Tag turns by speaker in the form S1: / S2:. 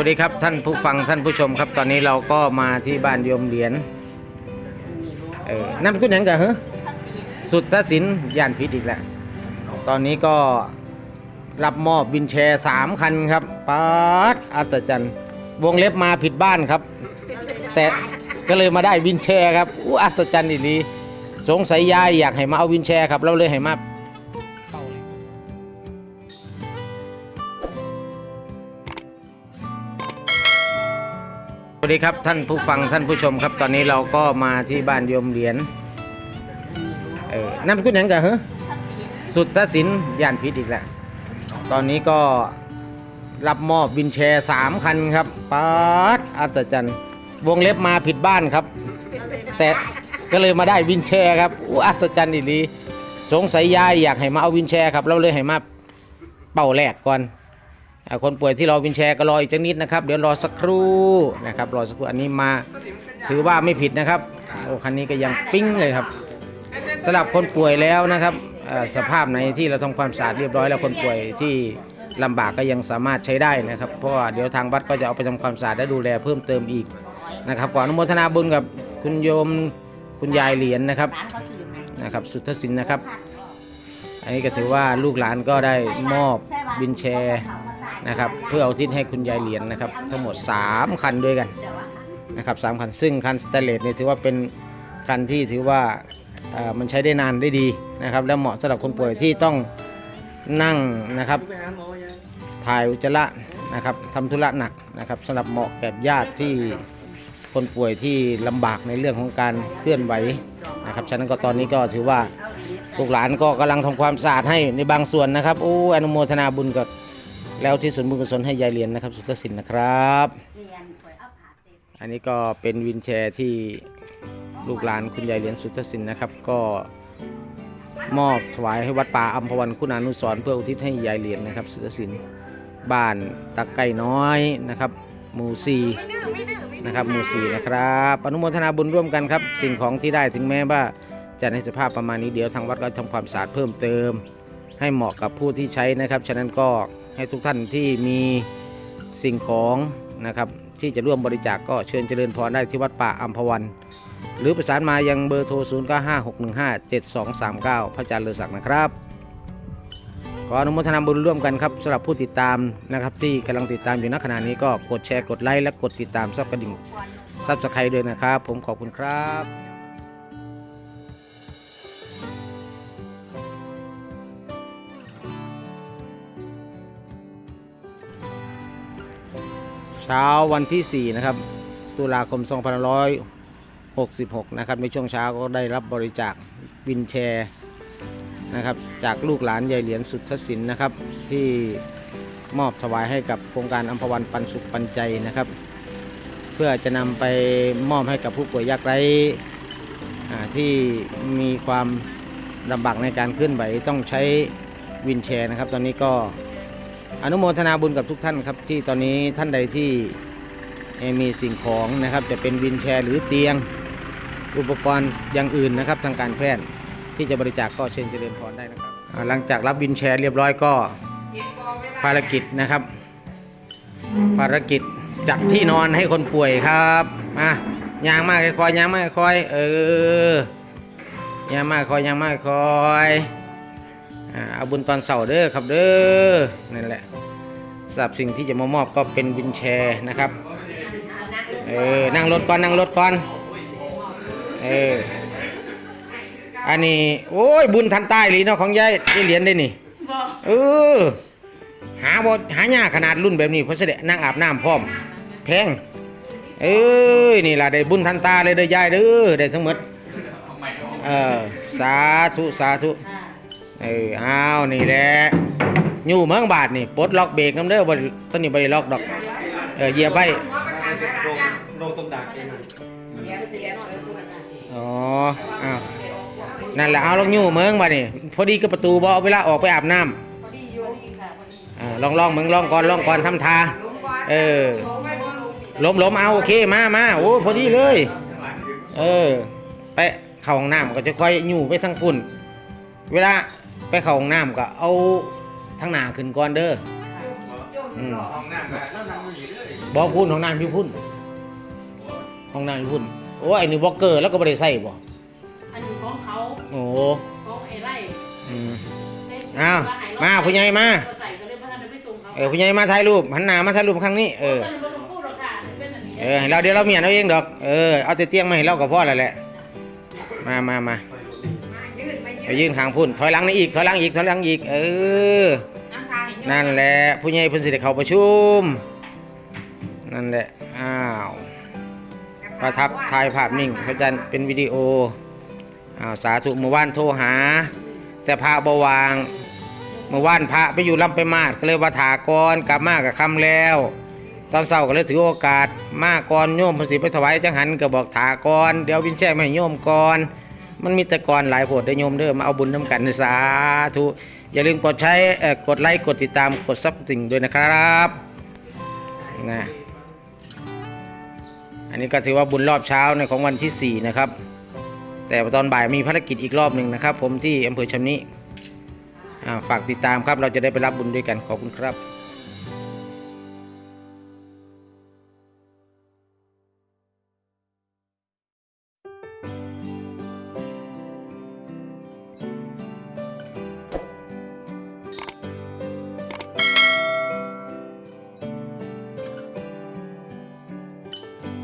S1: สวัสดีครับท่านผู้ฟังท่านผู้ชมครับ ตอนนี้เราก็มาที่บ้านโยมเหรียญเออนามสกุลหยังกันเหรอสุดทศินย่านพิษอีกแล้วตอนนี้ก็รับมอบวินแชร์สามคันครับป๊าดอัศจรรย์วงเล็บมาผิดบ้านครับ แต่ก็เลยมาได้วินแชร์ครับอู้อัศจรรย์อีหลีสงสัยยายอยากให้มาเอาวินแชร์ครับเราเลยให้มา วัสดีครับท่านผู้ฟังท่านผู้ชมครับ ตอนนี้เราก็มาที่บ้านโยมเหรียญเออนามสกุลหยังกันเหรอสุดทศินย่านพิษอีกแล้วตอนนี้ก็รับมอบวินแชร์สามคันครับป๊าดอัศจรรย์วงเล็บมาผิดบ้านครับ แต่ก็เลยมาได้วินแชร์ครับอู้อัศจรรย์อีหลีสงสัยยายอยากให้มาเอาวินแชร์ครับเราเลยให้มาเป่าแรกก่อนอ่า คนป่วยที่รอวินแชร์ก็รออีกจักนิดนะครับ เดี๋ยวรอสักครู่นะครับรอสักครู่อันนี้มาถือว่าไม่ผิดนะครับโอ้คันนี้ก็ยังปิ้งเลยครับสำหรับคนป่วยแล้วนะครับสภาพไหนที่เราทำความสะอาดเรียบร้อยแล้วคนป่วยที่ลำบากก็ยังสามารถใช้ได้นะครับ เพราะว่าเดี๋ยวทางวัดก็จะเอาไปทำความสะอาดและดูแลเพิ่มเติมอีกนะครับก่อนอนุโมทนาบุญกับคุณโยมคุณยายเหรียญนะครับนะครับ สุทธสินนะครับ อันนี้ก็ถือว่าลูกหลานก็ได้มอบวินแชร์ นะครับ เพื่อเอาทิศให้คุณยายเหรียญนะครับ ทั้งหมด 3 คันด้วยกันนะครับสามคันซึ่งคันสเตเลสเนี่ยถือว่าเป็นคันที่ถือว่ามันใช้ได้นานได้ดีนะครับ และเหมาะสำหรับคนป่วยที่ต้องนั่งนะครับถ่ายอุจจาระนะครับทำธุระหนักนะครับสำหรับเหมาะแก่ญาติที่คนป่วยที่ลำบากในเรื่องของการเคลื่อนไหวนะครับฉะนั้นก็ตอนนี้ก็ถือว่าลูกหลานก็กำลังทำความสะอาดให้ในบางส่วนนะครับโอ้อนุโมทนาบุญกับ แล้วที่ส่วนบุญกุศลให้ยายเรียนนะครับ สุทธสินนะครับอันนี้ก็เป็นวินแชร์ที่ลูกหลานคุณยายเรียนสุทธสินนะครับ ก็มอบถวายให้วัดป่าอัมพวันคุณานุสรณ์เพื่ออุทิศให้ยายเรียนนะครับ สุทธสินบ้านตะไก่น้อยนะครับหมู่สี่นะครับหมู่สี่นะครับอนุโมทนาบุญร่วมกันครับ สิ่งของที่ได้ถึงแม้ว่าจัดในสภาพประมาณนี้เดี๋ยวทางวัดก็ทำความสะอาดเพิ่มเติม ให้เหมาะกับผู้ที่ใช้นะครับ ฉะนั้นก็ ให้ทุกท่านที่มีสิ่งของนะครับที่จะร่วมบริจาคกก็เชิญเจริญพรได้ที่วัดป่าอัมพวัน หรือประสานมายังเบอร์โทร 0 9 5 6 1 5 7 2 3 9 พระอาจารย์เลอศักดิ์นะครับขออนุโมทนาบุญร่วมกันครับสำหรับผู้ติดตามนะครับ ที่กำลังติดตามอยู่ณขณะนี้ก็กดแชร์กดไลค์และกดติดตามซับกระดิ่งซับสไครต์ด้วยนะครับ ผมขอบคุณครับ เช้าวันที่ 4 นะครับ ตุลาคม 2566 นะครับ ในช่วงเช้าก็ได้รับบริจาควินแชร์นะครับ จากลูกหลานยายเหรียญสุทธศินนะครับ ที่มอบถวายให้กับโครงการอัมพวันปันสุขปันใจนะครับ เพื่อจะนำไปมอบให้กับผู้ป่วยยากไร้ที่มีความลำบากในการเคลื่อนไหวต้องใช้วินแชร์นะครับ ตอนนี้ก็ อนุโมทนาบุญกับทุกท่านครับ ที่ตอนนี้ท่านใดที่มีสิ่งของนะครับ จะเป็นวินแชร์หรือเตียงอุปกรณ์อย่างอื่นนะครับ ทางการแพทย์ที่จะบริจาคก็เชิญเจริญพรได้นะครับ หลังจากรับวินแชร์เรียบร้อยก็ภารกิจนะครับ ภารกิจจัดที่นอนให้คนป่วยครับมายางมากคอยยางมากคอย เออยางมากคอยยางมากคอยอ่า เอาบุญตอนเสาร์เด้อครับเด้อนั่นแหละสำหรับสิ่งที่จะมามอบก็เป็นวินแชร์นะครับเออนั่งรถก่อนนั่งรถก่อนเอออันนี้โอ้ยบุญทันใต้หลีเนาะของยายได้เหรียญได้นี่เออหาบ่หายากขนาดรุ่นแบบนี้เพราะเสด็จนั่งอาบน้ำพร้อม แพงเอ้ยนี่ล่ะได้บุญทันตาเลยเด้อยายเด้อได้ทั้งหมดเออสาธุสาธุ เอออ้าวนี่แหละอยู่เมืองบาทนี่ปลดล็อกเบรกน้ำเด้อบ่ตอนนี้บ่ได้ล็อกดอก เออเหยียบไว้
S2: ลงตรงดักเอง
S1: อ๋ออ้าวนั่นแหละเอาลองอยู่เมืองบาดนี่พอดีกับประตูบ่เอาเวลาออกไปอาบน้ำอ่าลองลองเมืองลองก่อนลองก่อนทำทาเออล้มล้มเอาโอเคมามาโอ้พอดีเลย เออ ไปเข้าห้องน้ำก็จะค่อยอยู่ไปทั้งฝุ่นเวลา ไปเข้าห้องน้ำก็เอาทั้งหน้าขึ้นก่อนเด้อ อืม
S2: ห้องน้ำแล้วนั่งอยู่เรื่อย
S1: บ่พุ่นห้องน้ำพี่พุ่นห้องน้ำพี่พุ่นโอ้ไอ้นี่บล็อกเกอร์แล้วก็บ่ได้ใส่บ่
S3: อันนี้ของเขา
S1: โอ้
S3: ของไอ้ไร่
S1: อืม
S3: เอ๊ะ
S1: อ้าว
S3: ว่ให้เร
S1: มาผู้ใหญ่มา
S3: ใส่ก็เลยพระท่านไปส่งเขา
S1: เออผู้ใหญ่มาถ่ายรูปหันหน้ามาถ่ายรูปครั้งนี้เออ
S3: พิ่นบ่ต้องพูดหรอกค่ะเป็นอันนี้
S1: เออให้เราเดี๋ยวเราเมียนเอาเองดอก เออ เอาแต่เตียงมาให้เราก็พอแล้วแหละ มามามา
S3: มายืด ไป
S1: ไปยื่นข้างพุ่นถอยหลังนี่อีกถอยหลังอีกถอยหลังอีก เออ
S3: น้ำตาเห็น
S1: นั่นแหละผู้ใหญ่เพิ่นสิได้เข้าประชุม นั่นแหละอ้าวประทับถ่ายภาพนิ่งพระจันทร์เป็นวิดีโออ้าวสาธุเมื่อวานโทรหา แต่พระบวางเมื่อวานพระไปอยู่ลำไปมาดก็เลยว่าถากรกลับมากับคำแล้ว ตอนเช้าก็เลยถือโอกาส มาก่อนโยมเพนสิไปถวายจังหันก็บอกถากรเดี๋ยววินแช่มาให้โยมก่อน มันมีต่กรหลายโพดได้โยมเด้อมาเอาบุญน้ำกันสาธุอย่าลืมกดใช้กดไลค์กดติดตามกดซับสิ่งด้วยนะครับนะอันนี้ก็ถือว่าบุญรอบเช้าในของวันที่ 4 นะครับ แต่ตอนบ่ายมีภารกิจอีกรอบหนึ่งนะครับ ผมที่อำเภอชำนิฝากติดตามครับเราจะได้ไปรับบุญด้วยกันขอบคุณครับ